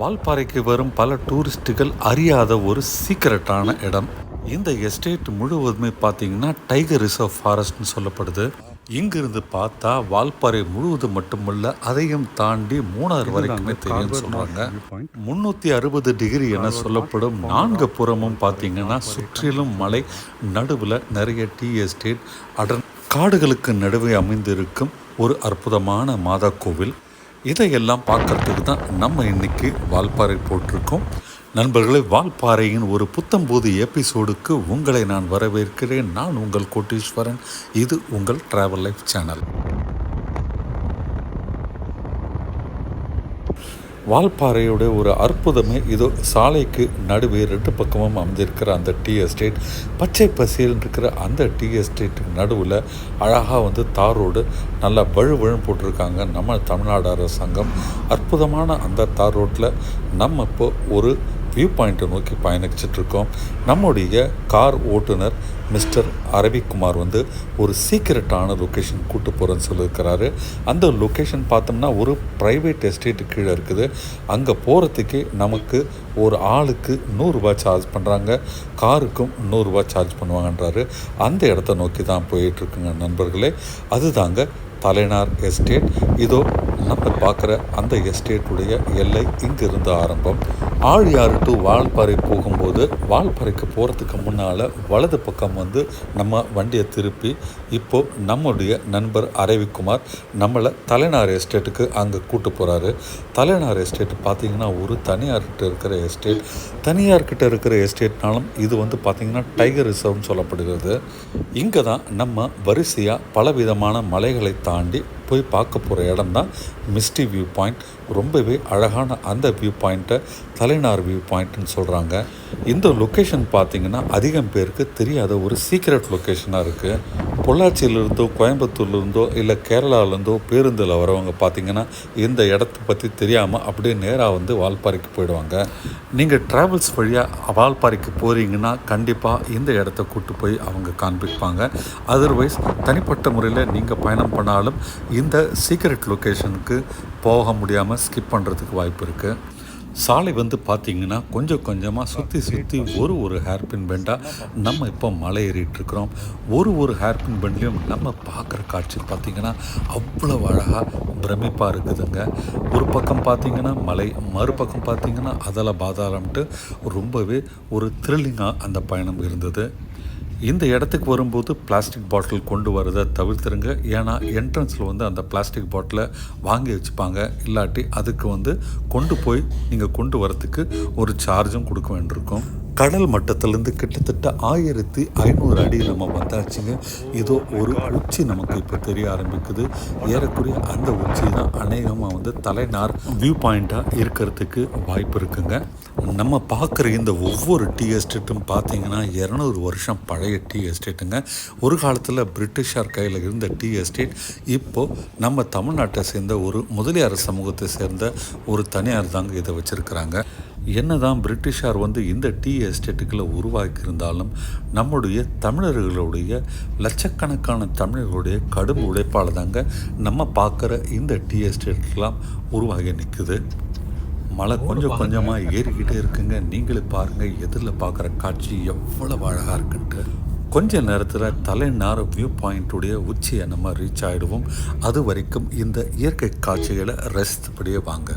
வால்பாறைக்கு வரும் பல டூரிஸ்ட்டுகள் அறியாத ஒரு சீக்கிரட்டான இடம். இந்த எஸ்டேட் முழுவதுமே பார்த்தீங்கன்னா டைகர் ரிசர்வ் ஃபாரஸ்ட்னு சொல்லப்படுது. இங்கிருந்து பார்த்தா வால்பாறை முழுவதும் மட்டுமல்ல அதையும் தாண்டி மூணாறு வரைக்குமே தெரியும் சொல்றாங்க. முன்னூத்தி அறுபது டிகிரி என சொல்லப்படும் நான்கு புறமும் பார்த்தீங்கன்னா சுற்றிலும் மலை நடுவில் நிறைய டீ எஸ்டேட் அடர் காடுகளுக்கு நடுவே அமைந்திருக்கும் ஒரு அற்புதமான மாதா கோவில். இதையெல்லாம் பார்க்கறதுக்கு தான் நம்ம இன்னைக்கு வால்பாறை போட்டிருக்கோம். நண்பர்களே வால்பாறையின் ஒரு புத்தம்போது எபிசோடுக்கு உங்களை நான் வரவேற்கிறேன். நான் உங்கள் கோட்டீஸ்வரன். இது உங்கள் ட்ராவல் லைஃப் சேனல் வால்பாறையோட ஒரு அற்புதமே இதோ சாலைக்கு நடுவே ரெண்டு பக்கமும் அமைந்திருக்கிற அந்த டீ எஸ்டேட் பச்சை பசியல் இருக்கிற அந்த டீ எஸ்டேட்டுக்கு நடுவில் அழகாக வந்து தார் ரோடு நல்லா வழு போட்டிருக்காங்க நம்ம தமிழ்நாடு அரசாங்கம். அற்புதமான அந்த தார் ரோட்டில் நம்ம இப்போ ஒரு வியூ பாயிண்ட்டை நோக்கி பயணிச்சிட்ருக்கோம். நம்முடைய கார் ஓட்டுநர் மிஸ்டர் அரவிக்குமார் வந்து ஒரு சீக்கிரட்டான லொக்கேஷன் கூட்டு போகிறேன்னு சொல்லியிருக்கிறாரு. அந்த லொக்கேஷன் பார்த்தோம்னா ஒரு ப்ரைவேட் எஸ்டேட்டு கீழே இருக்குது. அங்கே போகிறதுக்கு நமக்கு ஒரு ஆளுக்கு நூறுரூவா சார்ஜ் பண்ணுறாங்க காருக்கும் நூறுரூவா சார்ஜ் பண்ணுவாங்கன்றாரு. அந்த இடத்த நோக்கி தான் போயிட்டுருக்குங்க நண்பர்களே. அதுதாங்க தலைனார் எஸ்டேட். இதோ நம்ம பார்க்குற அந்த எஸ்டேட்டுடைய எல்லை இங்கிருந்து ஆரம்பம். ஆழியாறு டு வால்பாறை போகும்போது வால்பாறைக்கு போகிறதுக்கு முன்னால் வலது பக்கம் வந்து நம்ம வண்டியை திருப்பி இப்போது நம்முடைய நண்பர் அரவிக்குமார் நம்மளை தலைநார் எஸ்டேட்டுக்கு அங்கே கூட்டு போகிறாரு தலைநார் எஸ்டேட் பார்த்தீங்கன்னா ஒரு தனியார்கிட்ட இருக்கிற எஸ்டேட். தனியார்கிட்ட இருக்கிற எஸ்டேட்னாலும் இது வந்து பார்த்திங்கன்னா டைகர் ரிசர்வ்னு சொல்லப்படுகிறது. இங்கே தான் நம்ம வரிசையாக பலவிதமான மலைகளை தாண்டி போய் பார்க்க போகிற இடம் தான் மிஸ்டி வியூ பாயிண்ட் ரொம்பவே அழகான அந்த வியூ பாயிண்ட்டை தலைநார் வியூ பாயிண்ட்னு சொல்கிறாங்க இந்த லொக்கேஷன் பார்த்தீங்கன்னா அதிகம் பேருக்கு தெரியாத ஒரு சீக்ரெட் லொக்கேஷனாக இருக்குது பொள்ளாச்சியிலிருந்தோ கோயம்புத்தூர்லேருந்தோ இல்லை கேரளாவிலேருந்தோ பேருந்தில் வரவங்க பார்த்தீங்கன்னா இந்த இடத்த பற்றி தெரியாமல் அப்படியே நேராக வந்து வால்பாறைக்கு போயிடுவாங்க. நீங்கள் ட்ராவல்ஸ் வழியாக வால்பாறைக்கு போகிறீங்கன்னா கண்டிப்பாக இந்த இடத்த கூட்டு போய் அவங்க காண்பிப்பாங்க. அதர்வைஸ் தனிப்பட்ட முறையில் நீங்கள் பயணம் பண்ணாலும் இந்த சீக்ரெட் லொக்கேஷனுக்கு போக முடியாமல் ஸ்கிப் பண்ணுறதுக்கு வாய்ப்பு இருக்குது சாலை வந்து பார்த்திங்கன்னா கொஞ்சம் கொஞ்சமாக சுற்றி சுற்றி ஒரு ஒரு ஹேர்பின் பெண்டாக நம்ம இப்போ மலை ஏறிட்டுருக்குறோம் ஒரு ஒரு ஹேர்பின் பெண்ட்லேயும் நம்ம பார்க்குற காட்சி பார்த்திங்கன்னா அவ்வளோ அழகாக பிரமிப்பாக இருக்குதுங்க. ஒரு பக்கம் பார்த்திங்கன்னா மலை மறுபக்கம் பார்த்திங்கன்னா அதில் பாதாளம்ட்டு ரொம்பவே ஒரு த்ரில்லிங்காக அந்த பயணம் இருந்தது. இந்த இடத்துக்கு வரும்போது பிளாஸ்டிக் பாட்டில் கொண்டு வரதை தவிர்த்துருங்க. ஏன்னா என்ட்ரன்ஸில் வந்து அந்த பிளாஸ்டிக் பாட்டிலை வாங்கி வச்சுப்பாங்க. இல்லாட்டி அதுக்கு வந்து கொண்டு போய் நீங்கள் கொண்டு வரத்துக்கு ஒரு சார்ஜும் கொடுக்க வேண்டியிருக்கும். கடல் மட்டத்திலேருந்து கிட்டத்தட்ட ஆயிரத்தி ஐநூறு அடி நம்ம வந்தாச்சுங்க. ஏதோ ஒரு உச்சி நமக்கு இப்போ தெரிய ஆரம்பிக்குது. ஏறக்குறைய அந்த உச்சி தான் அநேகமாக வந்து தலைநார் வியூ பாயிண்ட்டாக இருக்கிறதுக்கு வாய்ப்பு இருக்குங்க. நம்ம பார்க்குற இந்த ஒவ்வொரு டீ எஸ்டேட்டும் பார்த்தீங்கன்னா இரநூறு வருஷம் பழைய டீ எஸ்டேட்டுங்க. ஒரு காலத்தில் பிரிட்டிஷார் கையில் இருந்த டீ எஸ்டேட் இப்போது நம்ம தமிழ்நாட்டை சேர்ந்த ஒரு முதலியார் சமூகத்தை சேர்ந்த ஒரு தனியார் தாங்க இதை வச்சுருக்கிறாங்க. என்னதான் பிரிட்டிஷார் வந்து இந்த டீ எஸ்டேட்டுகளை உருவாக்கியிருந்தாலும் நம்முடைய தமிழர்களுடைய லட்சக்கணக்கான தமிழர்களுடைய கடும் உழைப்பால் தாங்க நம்ம பார்க்குற இந்த டீ எஸ்டேட்லாம் உருவாகி நிற்குது. மழை கொஞ்சம் கொஞ்சமாக ஏறிக்கிட்டே இருக்குங்க. நீங்களே பாருங்கள் எதிரில் பார்க்குற காட்சி எவ்வளவு அழகாக இருக்குன்ட்டு. கொஞ்ச நேரத்தில் தலைநார் வியூ பாயிண்ட்டுடைய உச்சியை நம்ம ரீச் ஆகிடுவோம் அது வரைக்கும் இந்த இயற்கை காட்சிகளை ரசித்தபடியே வாங்க.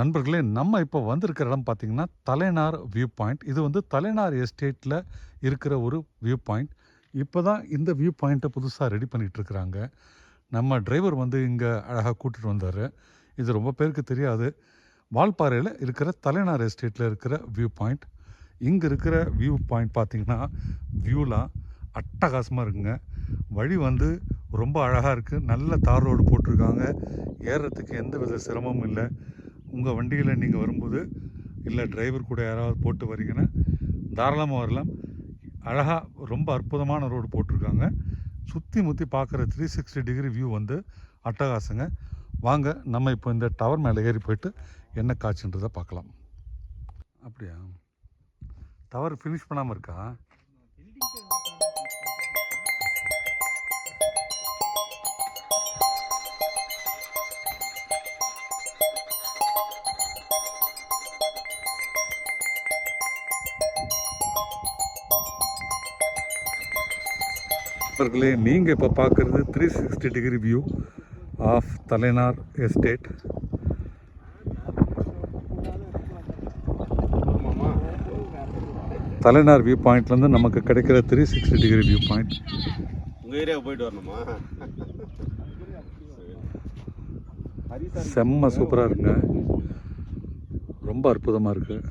நண்பர்களே நம்ம இப்போ வந்திருக்கிற இடம் பார்த்தீங்கன்னா தலைநார் வியூ பாயிண்ட் இது வந்து தலைநார் எஸ்டேட்டில் இருக்கிற ஒரு வியூ பாயிண்ட் இப்போ தான் இந்த வியூ பாயிண்ட்டை புதுசாக ரெடி பண்ணிகிட்ருக்குறாங்க இருக்கிறாங்க. நம்ம டிரைவர் வந்து இங்கே அழகாக கூட்டிகிட்டு வந்தார். இது ரொம்ப பேருக்கு தெரியாது. வால்பாறையில் இருக்கிற தலைநார் எஸ்டேட்டில் இருக்கிற வியூ பாயிண்ட் இங்கே இருக்கிற வியூ பாயிண்ட் பார்த்திங்கன்னா வியூலாம் அட்டகாசமாக இருக்குங்க. வழி வந்து ரொம்ப அழகாக இருக்குது நல்ல தார் ரோடு போட்டிருக்காங்க. ஏறுறதுக்கு எந்த வித சிரமமும் இல்லை. உங்கள் வண்டியில் நீங்கள் வரும்போது இல்லை டிரைவர் கூட யாராவது போட்டு வரீங்கன்னா தாராளமாக வரலாம். அழகாக ரொம்ப அற்புதமான ரோடு போட்டிருக்காங்க. சுற்றி முற்றி பார்க்குற த்ரீ சிக்ஸ்டி டிகிரி வியூ வந்து அட்டகாசங்க. வாங்க நம்ம இப்போ இந்த டவர் மேலே ஏறி போயிட்டு என்ன காட்சின்றதை பார்க்கலாம். அப்படியா? டவர் ஃபினிஷ் பண்ணாமல் இருக்கா? நண்பர்களே நீங்கள் இப்போ பார்க்குறது three sixty degree view of Thalainar estate Thalainar view பாயிண்ட்லேருந்து நமக்கு கிடைக்கிற three sixty degree view point உங்கள் ஏரியாவுக்கு போயிட்டு வரணுமா? செம்ம சூப்பராக இருக்குங்க. ரொம்ப அற்புதமாக இருக்குது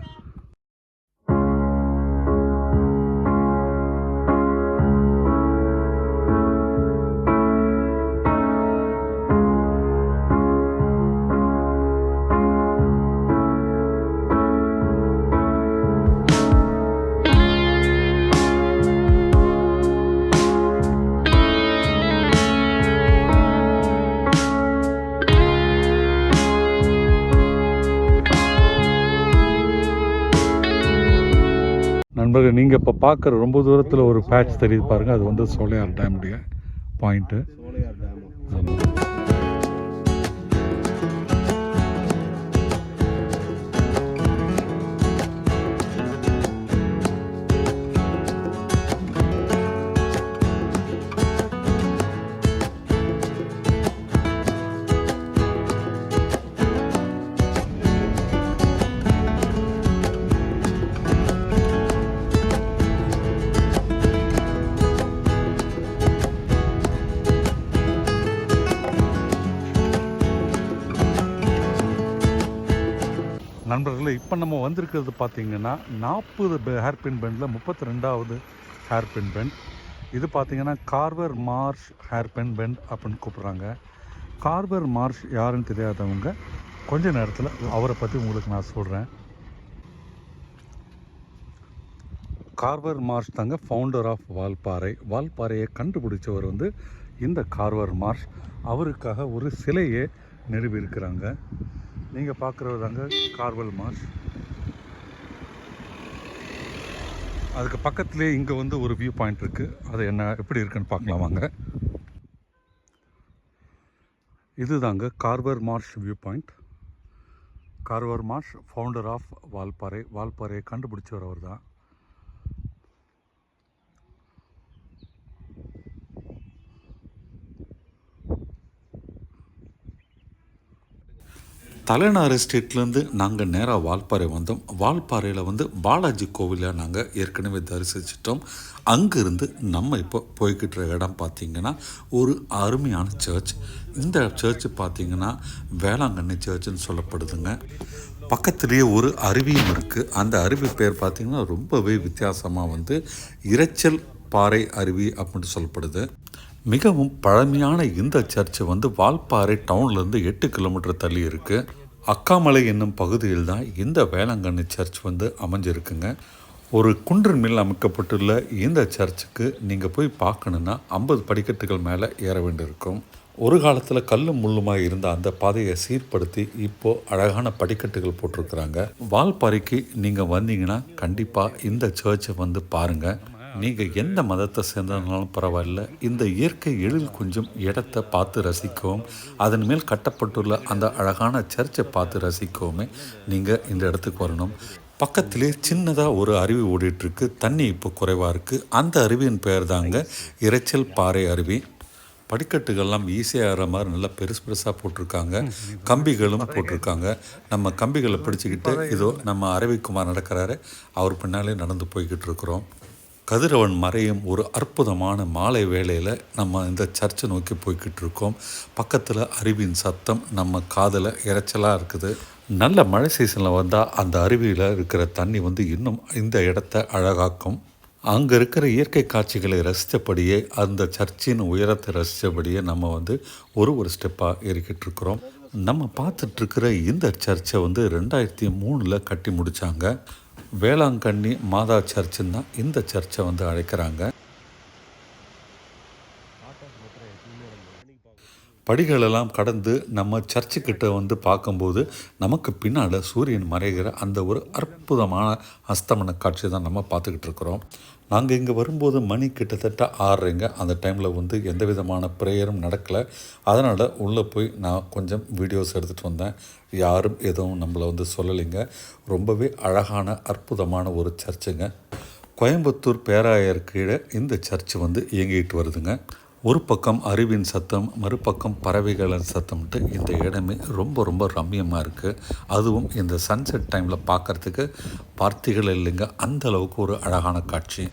நீங்கள் இப்போ பார்க்குற ரொம்ப தூரத்தில் ஒரு பேட்ச் தெரியுது பாருங்கள் அது வந்து சோலையார் டேமுடைய பாயிண்ட்டு நண்பர்களே இப்போ நம்ம வந்திருக்கிறது பார்த்திங்கன்னா நாற்பது ஹேர்பின் பெண்டில் முப்பத்தி ரெண்டாவது ஹேர்பின் பெண்ட். இது பார்த்தீங்கன்னா கார்வர் மார்ஷ் ஹேர்பின் பெண்ட் அப்படின்னு கூப்பிட்றாங்க. கார்வர் மார்ஷ் யாருன்னு தெரியாதவங்க கொஞ்ச நேரத்தில் அவரை பற்றி உங்களுக்கு நான் சொல்கிறேன் கார்வர் மார்ஷ் தாங்க ஃபவுண்டர் ஆஃப் வால்பாறை. வால்பாறையை கண்டுபிடிச்சவர் வந்து இந்த கார்வர் மார்ஷ். அவருக்காக ஒரு சிலையை நிறுவியிருக்கிறாங்க. நீங்கள் பார்க்குறது தாங்க கார்வல் மார்ஷ் அதுக்கு பக்கத்துலேயே இங்கே வந்து ஒரு வியூ பாயிண்ட் இருக்குது அது என்ன எப்படி இருக்குன்னு பார்க்கலாம் வாங்க. இதுதாங்க Carver Marsh viewpoint Carver Marsh founder of Valparai வால்பாறையை கண்டுபிடிச்சவர் அவர் தான் தலைநாறு ஸ்ட்ரீட்லேருந்து நாங்கள் நேராக வால்பாறை வந்தோம். வால்பாறையில் வந்து பாலாஜி கோவிலில் நாங்கள் ஏற்கனவே தரிசிச்சிட்டோம். அங்கேருந்து நம்ம இப்போ போய்கிட்டு இடம் பார்த்திங்கன்னா ஒரு அருமையான சர்ச் இந்த சர்ச் பார்த்திங்கன்னா வேளாங்கண்ணி சர்ச்சுன்னு சொல்லப்படுதுங்க. பக்கத்துலேயே ஒரு அருவியும் இருக்குது அந்த அருவி பேர் பார்த்திங்கன்னா ரொம்பவே வித்தியாசமாக வந்து இரைச்சல் பாறை அருவி அப்படின்னு சொல்லப்படுது. மிகவும் பழமையான இந்த சர்ச்சு வந்து வால்பாறை டவுன்லேருந்து எட்டு கிலோமீட்டர் தள்ளி இருக்குது அக்காமலை என்னும் பகுதியில் தான் இந்த வேளாங்கண்ணி சர்ச் வந்து அமைஞ்சிருக்குங்க. ஒரு குன்றின் மேல் அமைக்கப்பட்டுள்ள இந்த சர்ச்சுக்கு நீங்கள் போய் பார்க்கணுன்னா ஐம்பது படிக்கட்டுகள் மேலே ஏற வேண்டியிருக்கும். ஒரு காலத்தில் கல்லும் முள்ளுமாக இருந்த அந்த பாதையை சீர்படுத்தி இப்போது அழகான படிக்கட்டுகள் போட்டிருக்கிறாங்க. வால்பாறைக்கு நீங்கள் வந்தீங்கன்னா கண்டிப்பாக இந்த சர்ச்சை வந்து பாருங்கள் நீங்கள் எந்த மதத்தை சேர்ந்ததுனாலும் பரவாயில்ல. இந்த இயற்கை எழில் கொஞ்சம் இடத்தை பார்த்து ரசிக்கவும் அதன் மேல் கட்டப்பட்டுள்ள அந்த அழகான சர்ச்சை பார்த்து ரசிக்கவுமே நீங்கள் இந்த இடத்துக்கு வரணும். பக்கத்திலே சின்னதாக ஒரு அருவி ஓடிட்டுருக்கு. தண்ணி இப்போ குறைவாக இருக்குது அந்த அருவியின் பெயர் தாங்க இரைச்சல் பாறை அருவி. படிக்கட்டுகள்லாம் ஈஸியாக ஏற மாதிரி நல்லா பெருசு பெருசாக போட்டிருக்காங்க. கம்பிகளும் போட்டிருக்காங்க. நம்ம கம்பிகளை பிடிச்சிக்கிட்டு இதோ நம்ம அரவிக்குமார் நடக்கிறாரு. அவர் பின்னாலே நடந்து போய்கிட்டு இருக்கிறோம். கதிரவன் மறையும் ஒரு அற்புதமான மாலை வேளையில் நம்ம இந்த சர்ச்சை நோக்கி போய்கிட்டு இருக்கோம். பக்கத்தில் அருவியின் சத்தம் நம்ம காதில் இரைச்சலாக இருக்குது. நல்ல மழை சீசனில் வந்தால் அந்த அருவியில் இருக்கிற தண்ணி வந்து இன்னும் இந்த இடத்த அழகாக்கும். அங்கே இருக்கிற இயற்கை காட்சிகளை ரசித்தபடியே அந்த சர்ச்சின் உயரத்தை ரசித்தபடியே நம்ம வந்து ஒரு ஒரு ஸ்டெப்பாக ஏறிக்கிட்டு இருக்கிறோம். நம்ம பார்த்துட்ருக்கிற இந்த சர்ச்சை வந்து ரெண்டாயிரத்தி மூணில் கட்டி முடித்தாங்க வேளாங்கண்ணி மாதா சர்ச்சுன்னு தான் இந்த சர்ச்சை வந்து அழைக்கிறாங்க. படிகளெல்லாம் கடந்து நம்ம சர்ச்சுக்கிட்ட வந்து பார்க்கும்போது நமக்கு பின்னால் சூரியன் மறைகிற அந்த ஒரு அற்புதமான அஸ்தமன காட்சி தான் நம்ம பார்த்துக்கிட்டு இருக்கிறோம். நாங்கள் இங்கே வரும்போது மணி கிட்டத்தட்ட ஆறுறீங்க அந்த டைமில் வந்து எந்த விதமான ப்ரேயரும் நடக்கலை. அதனால் உள்ளே போய் நான் கொஞ்சம் வீடியோஸ் எடுத்துகிட்டு வந்தேன். யாரும் எதுவும் நம்மளை வந்து சொல்லலைங்க. ரொம்பவே அழகான அற்புதமான ஒரு சர்ச்சுங்க. கோயம்புத்தூர் பேராயர் கீழே இந்த சர்ச் வந்து இயங்கிட்டு வருதுங்க. ஒரு பக்கம் அருவின் சத்தம் மறுபக்கம் பறவைகளின் சத்தம்ட்டு இந்த இடமே ரொம்ப ரொம்ப ரம்மியமாக இருக்குது அதுவும் இந்த சன்செட் டைமில் பார்க்குறதுக்கு வார்த்தைகள் இல்லைங்க. அந்த அளவுக்கு ஒரு அழகான காட்சி.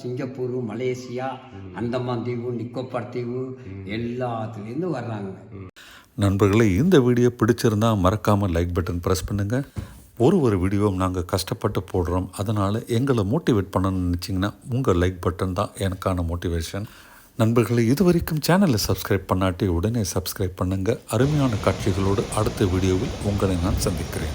சிங்கப்பூர் மலேசியா அந்தமான் தீவு நிக்கோபார் தீவு எல்லாத்துலேருந்து வர்றாங்க. நண்பர்களே இந்த வீடியோ பிடிச்சிருந்தா மறக்காமல் லைக் பட்டன் ப்ரெஸ் பண்ணுங்கள் ஒரு ஒரு வீடியோவும் நாங்கள் கஷ்டப்பட்டு போடுறோம். அதனால் எங்களை மோட்டிவேட் பண்ணணும்னு நினச்சிங்கன்னா உங்கள் லைக் பட்டன் தான் எனக்கான மோட்டிவேஷன் நண்பர்களே இது வரைக்கும் சேனலை சப்ஸ்கிரைப் பண்ணாட்டி உடனே சப்ஸ்கிரைப் பண்ணுங்கள் அருமையான காட்சிகளோடு அடுத்த வீடியோவில் உங்களை நான் சந்திக்கிறேன்.